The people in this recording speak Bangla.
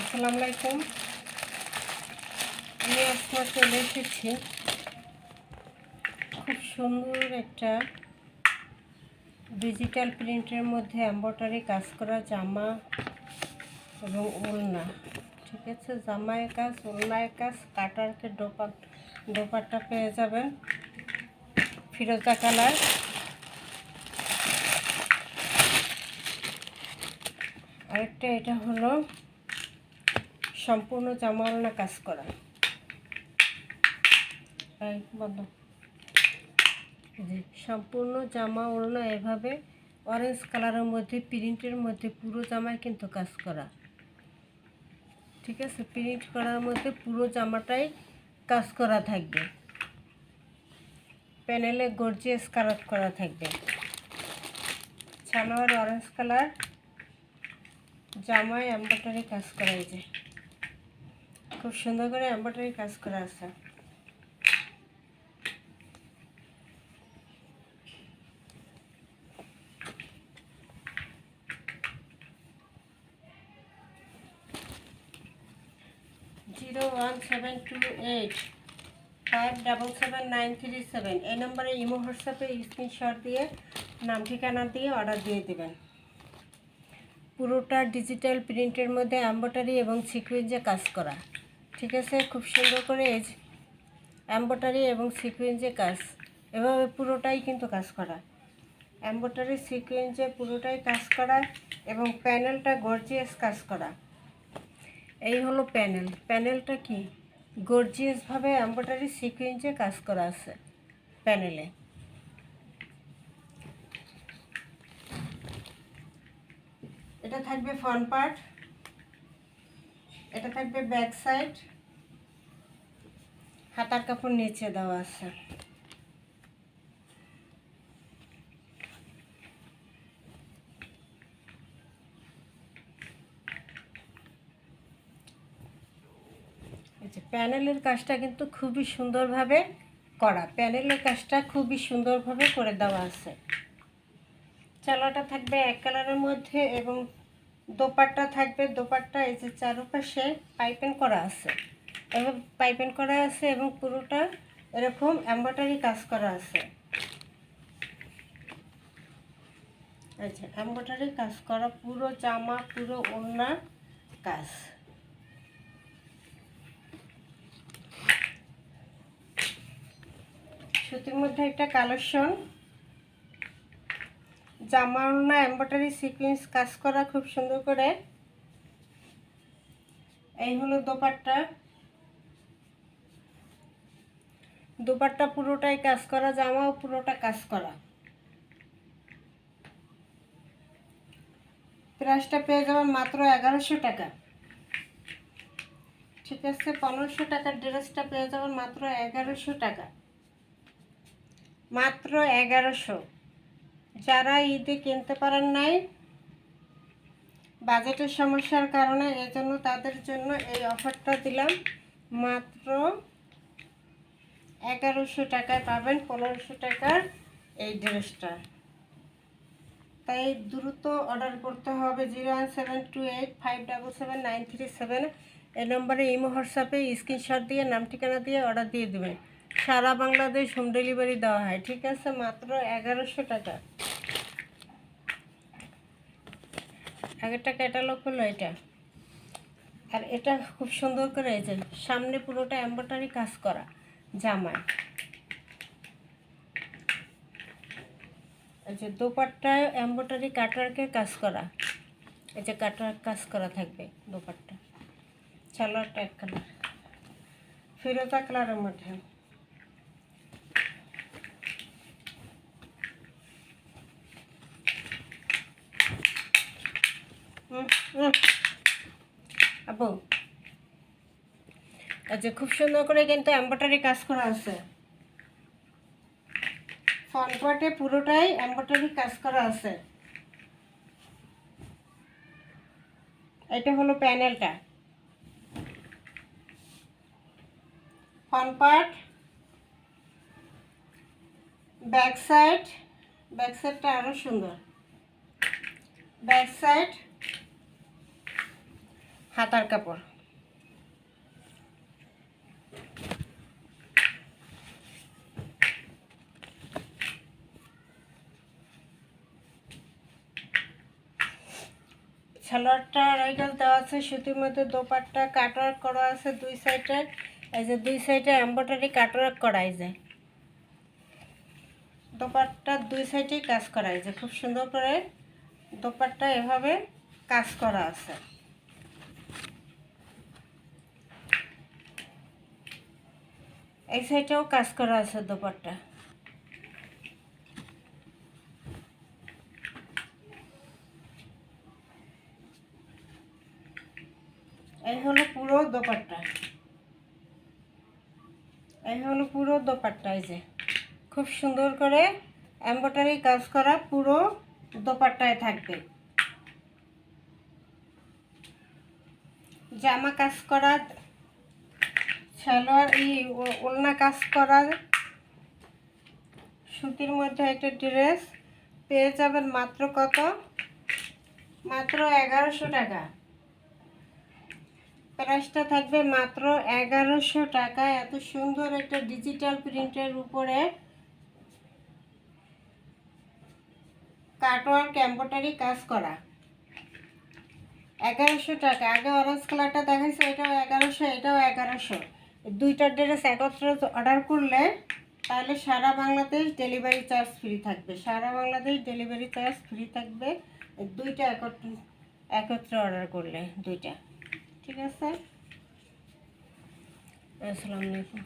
আসসালামু আলাইকুম। আমি আজকে চলে এসেছি খুব সুন্দর একটা ডিজিটাল প্রিন্টের মধ্যে এম্ব্রয়ডারি কাজ করা জামা এবং ওড়না। ঠিক আছে? জামায় কাজ, ওড়নায় কাজ, কাটারকে ডোপা ডোপারটা পেয়ে যাবেন। ফিরোজা কালার। আরেকটা এটা হলো সম্পূর্ণ জামা ওড়না কাজ করা। জি সম্পূর্ণ জামা ওড়না এভাবে অরেঞ্জ কালারের মধ্যে প্রিন্টের মধ্যে, পুরো জামায় কিন্তু কাজ করা। ঠিক আছে? প্রিন্ট করার মধ্যে পুরো জামাটাই কাজ করা থাকবে। প্যানেলে গর্জিয়াস কালার করা থাকবে। ছানোয়ার অরেঞ্জ কালার জামায় এম্ব্রয়ডারি কাজ করা হয়েছে খুব সুন্দর করে এম্ব্রয়ডারি কাজ করা আছে। Zero one seven two eight, five double seven nine three seven. এই নম্বরে ইমো হোয়াটসঅ্যাপে স্ক্রিনশট দিয়ে নাম, ঠিকানা দিয়ে অর্ডার দিয়ে দেবেন। পুরোটা ডিজিটাল প্রিন্টের মধ্যে এম্ব্রয়ডারি এবং সিকুয়েন্সে কাজ করা। ঠিক আছে? খুব সুন্দর করে এম্ব্রয়ডারি এবং সিকুয়েন্সে কাজ। এভাবে পুরোটাই কিন্তু কাজ করা। এম্ব্রয়ডারি সিকুয়েন্সে পুরোটাই কাজ করা এবং প্যানেলটা গর্জিয়াস কাজ করা। এই হলো প্যানেল। প্যানেলটা কি? গর্জিয়াসভাবে এম্ব্রয়ডারি সিকুয়েন্সে কাজ করা আছে প্যানেলে। এটা থাকবে ফ্রন্ট পার্ট এটা থাকবে ব্যাক সাইড হাতার কাপড় নিচে দেওয়া আছে। প্যানেলের কাজটা কিন্তু খুবই সুন্দরভাবে করা। প্যানেলের কাজটা খুবই সুন্দরভাবে করে দেওয়া আছে। চালাটা থাকবে এক কালারের মধ্যে এবং দোপাট্টা থাকবে। দোপাট্টা এই যে চারপাশে পাইপেন করা আছে। এবং পাইপেন করা আছে এবং পুরোটা এরকম এম্ব্রয়ডারি কাজ করা আছে। আচ্ছা এম্ব্রয়ডারি কাজ করা, পুরো জামা, পুরো ওড়না কাজ। সুতির মধ্যে একটা কালেকশন। জামা, ওড়না এম্ব্রয়ডারি সিকুয়েন্স কাজ করা খুব সুন্দর করে। এই হলো দোপাট্টা। দোপাট্টা পুরোটাই কাজ করা, জামাও পুরোটা কাজ করা। প্রাইসটা পেয়ে যাবেন মাত্র এগারোশো টাকা। ঠিক আছে, পনেরোশো টাকার ড্রেসটা পেয়ে যাবেন মাত্র এগারোশো টাকা। মাত্র এগারোশো। যারা ঈদে কিনতে পারেন নাই, বাজেটের সমস্যার কারণে এজন্য তাদের জন্য এই অফারটা দিলাম মাত্র এগারোশো টাকায় পাবেন পনেরোশো টাকার এই ড্রেসটা। তাই দ্রুত অর্ডার করতে হবে zero one seven two eight five double seven nine three seven. এই নম্বরে ইমো, হোয়াটসঅ্যাপে স্ক্রিনশট দিয়ে, নাম, ঠিকানা দিয়ে অর্ডার দিয়ে দেবেন। সারা বাংলাদেশ হোম ডেলিভারি দেওয়া হয়, ঠিক আছে? মাত্র এগারোশো টাকা। আগেরটা ক্যাটালগ হলো এটা। আর এটা খুব সুন্দর করে যে, সামনে পুরোটা এম্ব্রয়ডারি কাজ করা। জামায় আচ্ছা দোপাট্টায় এম্ব্রয়ডারি কাটারকে কাজ করা। এই যে কাটার কাজ করা থাকবে দোপাট্টা। সালোয়ারটা এক কালার ফিরোজা কালারের মধ্যে। আপু আচ্ছা খুব সুন্দর করে কিন্তু এম্ব্রয়ডারি কাজ করা আছে। ফ্রন্ট পার্টে পুরোটাই এম্ব্রয়ডারি কাজ করা আছে। এটা হলো প্যানেলটা। Front part back side back সাইডটা আরও সুন্দর। ব্যাক সাইড হাতার কাপড়। সালোয়ারটা আড়াই গজ দেওয়া আছে সুতির মধ্যে, দোপাট্টা, কাটওয়ার্ক করা আছে দুই সাইডে। এই যে দুই সাইডে এম্ব্রয়ডারি কাটওয়ার্ক করা, এই যে। দোপাট্টার দুই সাইডেই কাজ করাই যায় খুব সুন্দর করে দোপাট্টা এভাবে কাজ করা আছে। এই সাইডেও কাজ করা আছে দোপাট্টা। এই হলো পুরো দোপাট্টা। এই হলো পুরো দোপাট্টা এই যে। খুব সুন্দর করে এম্ব্রয়ডারি কাজ করা পুরো দোপাট্টায় থাকবে। জামা কাজ করা সালোয়ার ই ও- ওড়না কাজ করা সুতির মধ্যে একটা ড্রেস, পেয়ে যাবেন মাত্র কত? মাত্র এগারোশো টাকা। প্রাইসটা থাকবে মাত্র এগারোশো টাকা। এত সুন্দর একটা ডিজিটাল প্রিন্টের উপরে কাটওয়ার্ক এম্ব্রয়ডারি কাজ করা। এগারোশো টাকা। আগে অরেঞ্জ কালারটা দেখাইছে, এটাও এগারোশো এটাও এগারোশো। দুইটা ড্রেস একত্রে অর্ডার করলে তাহলে সারা বাংলাদেশ ডেলিভারি চার্জ ফ্রি থাকবে। সারা বাংলাদেশ ডেলিভারি চার্জ ফ্রি থাকবে। দুইটা একত্র, একত্রে অর্ডার করলে দুইটা। ঠিক আছে? আসসালামু আলাইকুম।